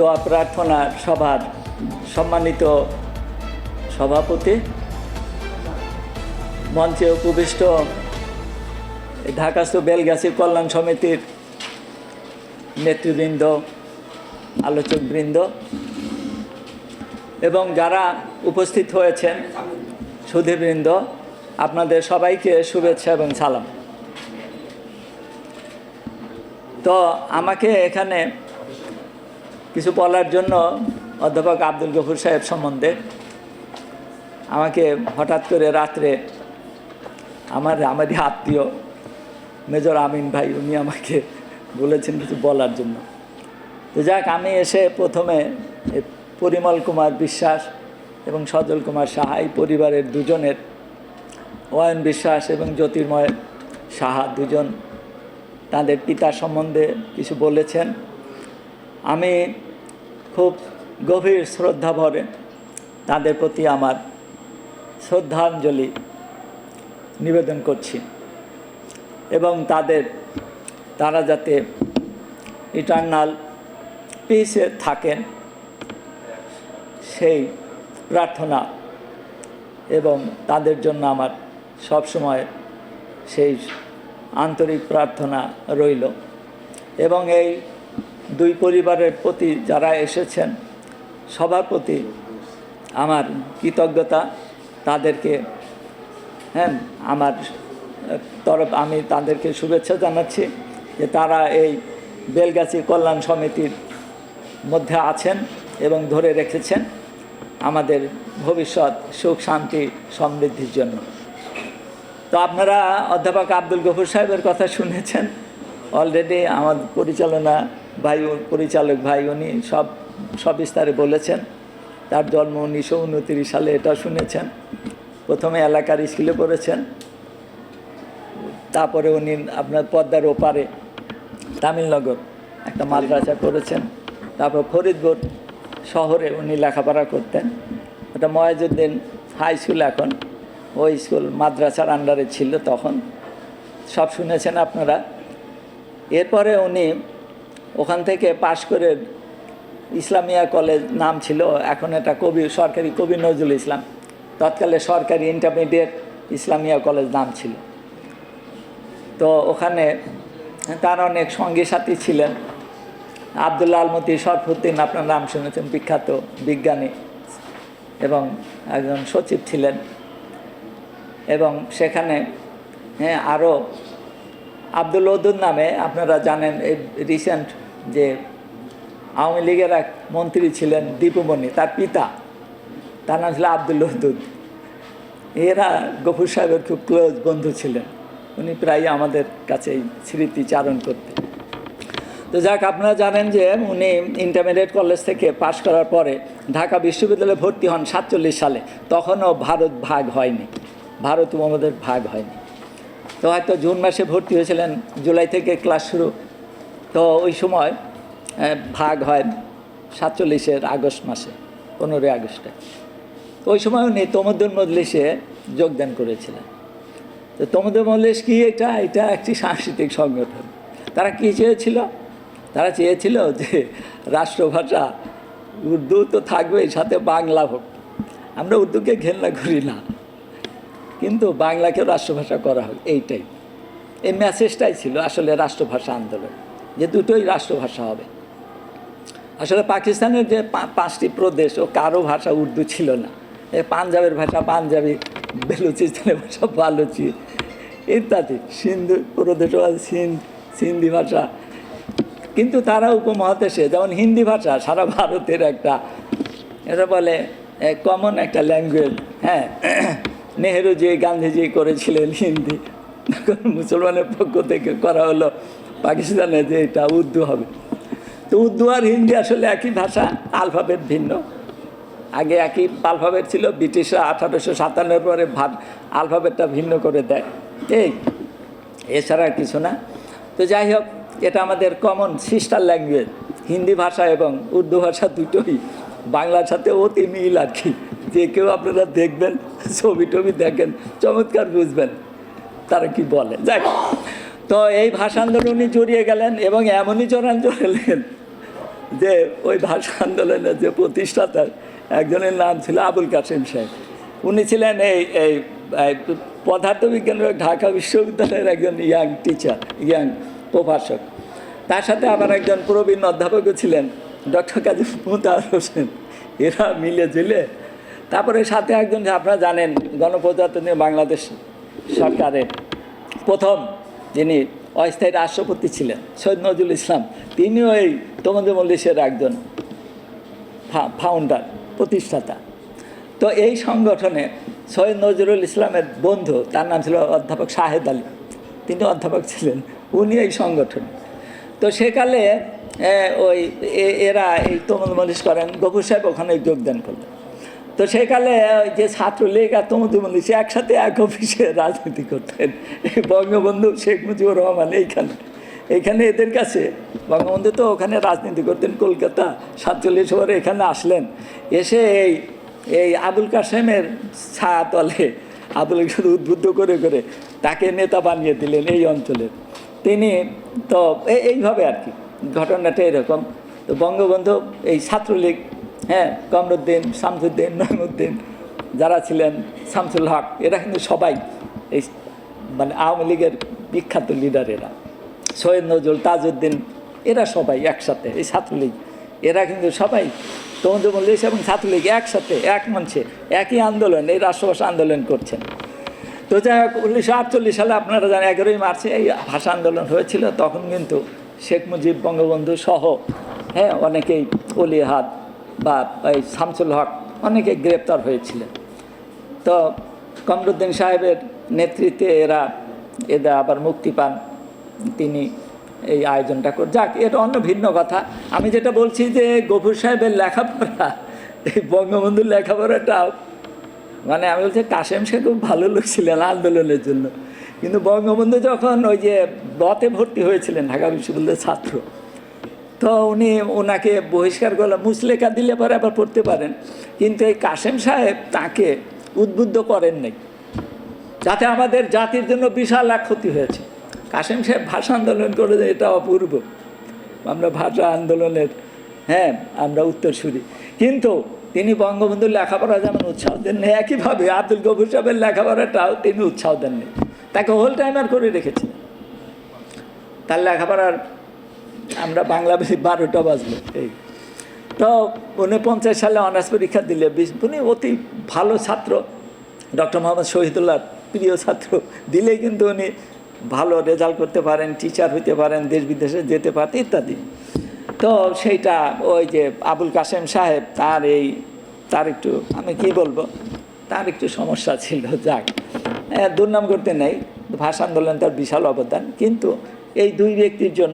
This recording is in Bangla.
দোয়া, প্রার্থনা সভার সম্মানিত সভাপতি, মঞ্চে উপবিষ্ট ঢাকাস্থ বেলগাছি কল্যাণ সমিতির নেতৃবৃন্দ, আলোচকবৃন্দ এবং যারা উপস্থিত হয়েছেন, সুধীবৃন্দ, আপনাদের সবাইকে শুভেচ্ছা এবং সালাম। তো আমাকে এখানে কিছু বলার জন্য অধ্যাপক আব্দুল গফুর সাহেব সম্বন্ধে আমাকে হঠাৎ করে রাত্রে আমার আমারই আত্মীয় মেজর আমিন ভাই, উনি আমাকে বলেছেন কিছু বলার জন্য। তো যাক, আমি এসে প্রথমে পরিমল কুমার বিশ্বাস এবং সজল কুমার সাহা, এই পরিবারের দুজনের, অয়ন বিশ্বাস এবং জ্যোতির্ময় সাহা দুজন তাদের পিতা সম্বন্ধে কিছু বলেছেন। আমি খুব গভীর শ্রদ্ধা ভরে তাদের প্রতি আমার শ্রদ্ধাঞ্জলি নিবেদন করছি। এবং তাদের, তারা যাতে ইটার্নাল পিসে থাকেন, সেই প্রার্থনা এবং তাদের জন্য আমার সবসময় সেই আন্তরিক প্রার্থনা রইল। এবং এই দুই পরিবারের প্রতি যারা এসেছেন, সবার প্রতি আমার কৃতজ্ঞতা। তাদেরকে হ্যাঁ আমার তরফ, আমি তাদেরকে শুভেচ্ছা জানাচ্ছি যে তারা এই বেলগাছি কল্যাণ সমিতির মধ্যে আছেন এবং ধরে রেখেছেন আমাদের ভবিষ্যৎ সুখ, শান্তি, সমৃদ্ধির জন্য। তো আপনারা অধ্যাপক আব্দুল গফুর সাহেবের কথা শুনেছেন। অলরেডি আমার পরিচালনা ভাই পরিচালক ভাই উনি সব সবিস্তারে বলেছেন। তার জন্ম উনিশশো উনত্রিশ সালে এটা শুনেছেন। প্রথমে এলাকার স্কুলে পড়েছেন। তারপরে উনি আপনার পদ্মার ওপারে তামিলনগর একটা মাদ্রাসা করেছেন। তারপর ফরিদপুর শহরে উনি লেখাপড়া করতেন। ওটা ময়াজুদ্দিন হাই স্কুল এখন। ওই স্কুল মাদ্রাসার আন্ডারে ছিল তখন। সব শুনেছেন আপনারা। এরপরে উনি ওখান থেকে পাশ করে ইসলামিয়া কলেজ নাম ছিল, এখন এটা কবি, সরকারি কবি নজরুল ইসলাম। তৎকালে সরকারি ইন্টারমিডিয়েট ইসলামিয়া কলেজ নাম ছিল। তো ওখানে তার অনেক সঙ্গী সাথী ছিলেন। আবদুল্লা আলমতি শরফুদ্দিন, আপনার নাম শুনেছেন, বিখ্যাত বিজ্ঞানী এবং একজন সচিব ছিলেন। এবং সেখানে হ্যাঁ আরও আব্দুল ওদুদ নামে, আপনারা জানেন, এই রিসেন্ট আওয়ামী লীগের এক মন্ত্রী ছিলেন দীপুমণি, তার পিতা। তার নাম ছিল আব্দুল ওদুদ এরা গফুর সাহেবের খুব ক্লোজ বন্ধু ছিলেন। উনি প্রায় আমাদের কাছে স্মৃতিচারণ করতেন। তো যাক, আপনারা জানেন যে উনি ইন্টারমিডিয়েট কলেজ থেকে পাশ করার পরে ঢাকা বিশ্ববিদ্যালয়ে ভর্তি হন সাতচল্লিশ সালে। তখনও ভারত ভাগ হয়নি। ভারত উপমহাদেশ ভাগ হয়নি। তো হয়তো জুন মাসে ভর্তি হয়েছিলেন, জুলাই থেকে ক্লাস শুরু। তো ওই সময় ভাগ হয় সাতচল্লিশের আগস্ট মাসে, পনেরোই আগস্টে। তো ওই সময় উনি তমদ্দুল মজলিসে যোগদান করেছিলেন। তো তমদ্দুল মজলিস কি এটা? এটা একটি সাংস্কৃতিক সংগঠন। তারা কী চেয়েছিল? তারা চেয়েছিল যে রাষ্ট্রভাষা উর্দু তো থাকবেই, সাথে বাংলা হোক। আমরা উর্দুকে ঘেন্না করি না। কিন্তু বাংলাকেও রাষ্ট্রভাষা করা হোক, এইটাই। এই মেসেজটাই ছিল আসলে রাষ্ট্রভাষা আন্দোলন। যে দুটোই রাষ্ট্রভাষা হবে। আসলে পাকিস্তানের যে পাঁচটি প্রদেশ ও কারও ভাষা উর্দু ছিল না। পাঞ্জাবের ভাষা, পাঞ্জাবি, বেলুচিস্তানের ভাষা, বালুচি ইত্যাদি। সিন্ধু প্রদেশ সিন্ধি ভাষা। কিন্তু তারা উপমহাদেশে, যেমন হিন্দি ভাষা, সারা ভারতের একটা, এটা বলে কমন একটা ল্যাঙ্গুয়েজ হ্যাঁ নেহেরুজি গান্ধীজি করেছিলেন হিন্দি, মুসলমানের পক্ষ থেকে করা হলো। পাকিস্তানে যে এটা উর্দু হবে। তো উর্দু আর হিন্দি আসলে একই ভাষা, আলফাবেট ভিন্ন। আগে একই আলফাবেট ছিল, ব্রিটিশরা আঠারোশো সাতান্নর পরে ভাব আলফাবেটটা ভিন্ন করে দেয়। এই, এছাড়া কিছু না। তো যাই হোক, এটা আমাদের কমন সিস্টার ল্যাঙ্গুয়েজ হিন্দি ভাষা এবং উর্দু ভাষা দুটোই বাংলার সাথে অতি মিল আর কি। যে কেউ আপনারা দেখবেন, ছবি টবি দেখেন, চমৎকার বুঝবেন, তারা কি বলে। যাই তো এই ভাষা আন্দোলনে জড়িয়ে গেলেন এবং এমনই জড়ান জড়ালেন যে ওই ভাষা আন্দোলনের যে প্রতিষ্ঠাতার একজনের নাম ছিল আবুল কাসেম সাহেব। উনি ছিলেন এই এই পদার্থবিজ্ঞান ঢাকা বিশ্ববিদ্যালয়ের একজন ইয়াং টিচার ইয়াং প্রভাষক। তার সাথে আবার একজন প্রবীণ অধ্যাপকও ছিলেন, ডক্টর কাজী মুতার হোসেন। এরা মিলে ঝিলে তারপরে সাথে একজন আপনারা জানেন, গণপ্রজাতন্ত্রী বাংলাদেশ সরকারের প্রথম যিনি অস্থায়ী রাষ্ট্রপতি ছিলেন, সৈয়দ নজরুল ইসলাম, তিনিও এই তমন্দে মল্লিশের একজন ফাউন্ডার প্রতিষ্ঠাতা। তো এই সংগঠনে সৈয়দ নজরুল ইসলামের বন্ধু, তার নাম ছিল অধ্যাপক শাহেদ আলী, তিনি অধ্যাপক ছিলেন উনি এই সংগঠন। তো সেকালে ওই এরা এই তমল মলিশ করেন, গফুর সাহেব ওখানে যোগদান করলেন। তো সেকালে যে ছাত্রলীগ আর তমদু সে একসাথে এক অফিসে রাজনীতি করতেন। বঙ্গবন্ধু শেখ মুজিবুর রহমান এইখানে এইখানে এদের কাছে। বঙ্গবন্ধু তো ওখানে রাজনীতি করতেন কলকাতা, সাতচল্লিশ ওভারে এখানে আসলেন। এসে এই এই আবুল কাসেমের ছায়া তলে আবুল শুধু উদ্বুদ্ধ করে করে তাকে নেতা বানিয়ে দিলেন এই অঞ্চলের। তিনি তো এই- এইভাবে আর কি, ঘটনাটা এরকম। তো বঙ্গবন্ধু এই ছাত্রলীগ হ্যাঁ কমরুদ্দিন, শামসুদ্দিন, নয়মুদ্দিন, যারা ছিলেন, শামসুল হক, এরা কিন্তু সবাই এই মানে আওয়ামী লীগের বিখ্যাত লিডার এরা। সৈয়দ নজরুল তাজউদ্দিন, এরা সবাই একসাথে, এই ছাত্রলীগ। এরা কিন্তু সবাই তমন্দু মল্লিক এবং ছাত্রলীগ একসাথে, এক মঞ্চে, একই আন্দোলন, এই রাষ্ট্রভাষা আন্দোলন করছেন। তো যাই হোক, উনিশশো আটচল্লিশ সালে আপনারা জানেন, এগারোই মার্চে এই ভাষা আন্দোলন হয়েছিল, তখন কিন্তু শেখ মুজিব, বঙ্গবন্ধু সহ হ্যাঁ অনেকেই অলিহাত বা এই শামসুল হক অনেকে গ্রেপ্তার হয়েছিলেন। তো কমরুদ্দিন সাহেবের নেতৃত্বে এরা, এদের আবার মুক্তি পান। তিনি এই আয়োজনটা করে, যাক, এটা অন্য ভিন্ন কথা। আমি যেটা বলছি যে গফুর সাহেবের লেখাপড়া, এই বঙ্গবন্ধুর লেখাপড়াটাও মানে আমি বলছি কাশেম শেখ খুব ভালো লোক ছিলেন আন্দোলনের জন্য। কিন্তু বঙ্গবন্ধু যখন ওই যে বতে ভর্তি হয়েছিলেন ঢাকা বিশ্ববিদ্যালয়ের ছাত্র তো উনি ওনাকে বহিষ্কার করলেন মুসলেখা দিলে পরে আবার পড়তে পারেন। কিন্তু এই কাশেম সাহেব তাকে উদ্বুদ্ধ করেন নাই, যাতে আমাদের জাতির জন্য বিশাল এক ক্ষতি হয়েছে। কাশেম সাহেব ভাষা আন্দোলন করে এটা অপূর্ব। আমরা ভাষা আন্দোলনের হ্যাঁ আমরা উত্তরসূরি। কিন্তু তিনি বঙ্গবন্ধুর লেখাপড়া যেমন উৎসাহ দেননি, একইভাবে আব্দুল গফুর সাহেবের লেখাপড়াটাও তিনি উৎসাহ দেননি। তাকে হোল টাইমার করে রেখেছিলেন। তার লেখাপড়ার আমরা বাংলা বারোটা বাজলো, এই। তো উনি পঞ্চাশ সালে অনার্স পরীক্ষা দিলে উনি অতি ভালো ছাত্র। ডক্টর মোহাম্মদ শহীদুল্লাহ, প্রিয় ছাত্র। দিলেই কিন্তু উনি ভালো রেজাল্ট করতে পারেন টিচার হইতে পারেন দেশ বিদেশে যেতে পারেন ইত্যাদি। তো সেইটা ওই যে আবুল কাসেম সাহেব, তার এই, তার একটু, আমি কি বলব? তার একটু সমস্যা ছিল, যাক। দুর্নাম করতে নেই। ভাষা আন্দোলন তার বিশাল অবদান। কিন্তু এই দুই ব্যক্তির জন্য